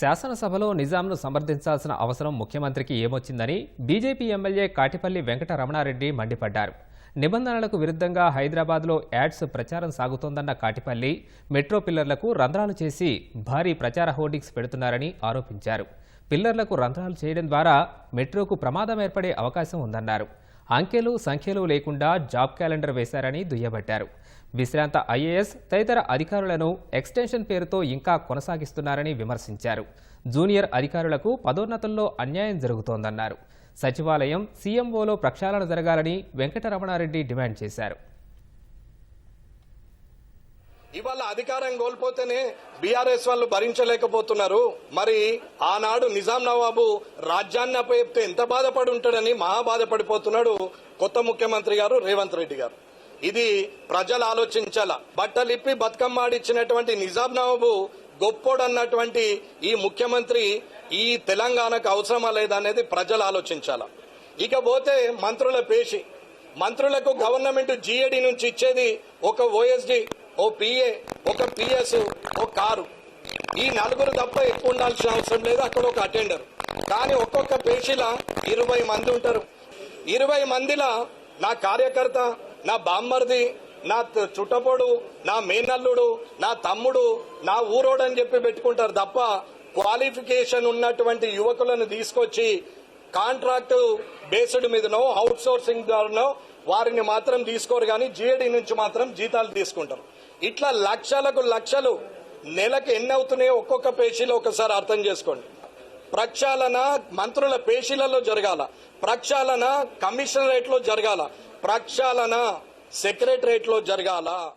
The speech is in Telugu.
శాసనసభలో నిజాంను సమర్థించాల్సిన అవసరం ముఖ్యమంత్రికి ఏమొచ్చిందని బీజేపీ ఎమ్మెల్యే కాటిపల్లి వెంకట రమణారెడ్డి మండిపడ్డారు. నిబంధనలకు విరుద్ధంగా హైదరాబాద్లో యాడ్స్ ప్రచారం సాగుతోందన్న కాటిపల్లి మెట్రో పిల్లర్లకు రంధ్రాలు చేసి భారీ ప్రచార హోర్డింగ్స్ పెడుతున్నారని ఆరోపించారు. పిల్లర్లకు రంధ్రాలు చేయడం ద్వారా మెట్రోకు ప్రమాదం ఏర్పడే అవకాశం ఉందన్నారు. అంకెలు సంఖ్యలు లేకుండా జాబ్ క్యాలెండర్ వేశారని దుయ్యబట్టారు. విశ్రాంత ఐఏఎస్ తదితర అధికారులను ఎక్స్టెన్షన్ పేరుతో ఇంకా కొనసాగిస్తున్నారని విమర్శించారు. జూనియర్ అధికారులకు పదోన్నతుల్లో అన్యాయం జరుగుతోందన్నారు. సచివాలయం సీఎంఓలో ప్రక్షాళన జరగాలని వెంకటరమణారెడ్డి డిమాండ్ చేశారు. ఇవాళ అధికారం కోల్పోతేనే బీఆర్ఎస్ వాళ్ళు భరించలేకపోతున్నారు. మరి ఆనాడు నిజాం నవాబు రాజ్యాన్ని అప్పచెప్తే ఎంత బాధపడి ఉంటాడని మహా బాధపడిపోతున్నాడు కొత్త ముఖ్యమంత్రి గారు రేవంత్ రెడ్డి గారు. ఇది ప్రజలు ఆలోచించాల. బట్టలిప్పి బతుకమ్మ ఆడిచ్చినటువంటి నిజాం నవాబు గొప్పోడన్నటువంటి ఈ ముఖ్యమంత్రి ఈ తెలంగాణకు అవసరమా లేదా అనేది ప్రజలు ఆలోచించాల. ఇక పోతే మంత్రుల పేషి. మంత్రులకు గవర్నమెంట్ జీఏడి నుంచి ఇచ్చేది ఒక ఓఎస్డి ఓ పిఏ ఒక పిఎస్ ఓ కారు. ఈ నలుగురు తప్ప ఎక్కువ ఉండాల్సిన అవసరం లేదు అక్కడ ఒక అటెండర్. కానీ ఒక్కొక్క పేషీల ఇరవై మంది ఉంటారు. ఇరవై మందిలా నా కార్యకర్త నా బామ్మర్ది నా త- చుట్టపోడు నా మేనల్లుడు నా తమ్ముడు నా ఊరోడని చెప్పి పెట్టుకుంటారు తప్ప క్వాలిఫికేషన్ ఉన్నటువంటి యువకులను తీసుకొచ్చి కాంట్రాక్ట్ బేస్డ్ మీదనో అవుట్ సోర్సింగ్ ద్వారానో వారిని మాత్రం తీసుకోరు కానీ జిఏడి నుంచి మాత్రం జీతాలు తీసుకుంటారు. ఇట్లా లక్షలకు లక్షలు నెలకు ఎన్ని అవుతున్నాయో ఒక్కొక్క పేషీలో ఒకసారి అర్థం చేసుకోండి. ప్రక్షాళన మంత్రుల పేషీలలో జరగాల. ప్రక్షాళన కమిషనరేట్లో జరగాల. ప్రక్షాళన సెక్రటరేట్లో జరగాల.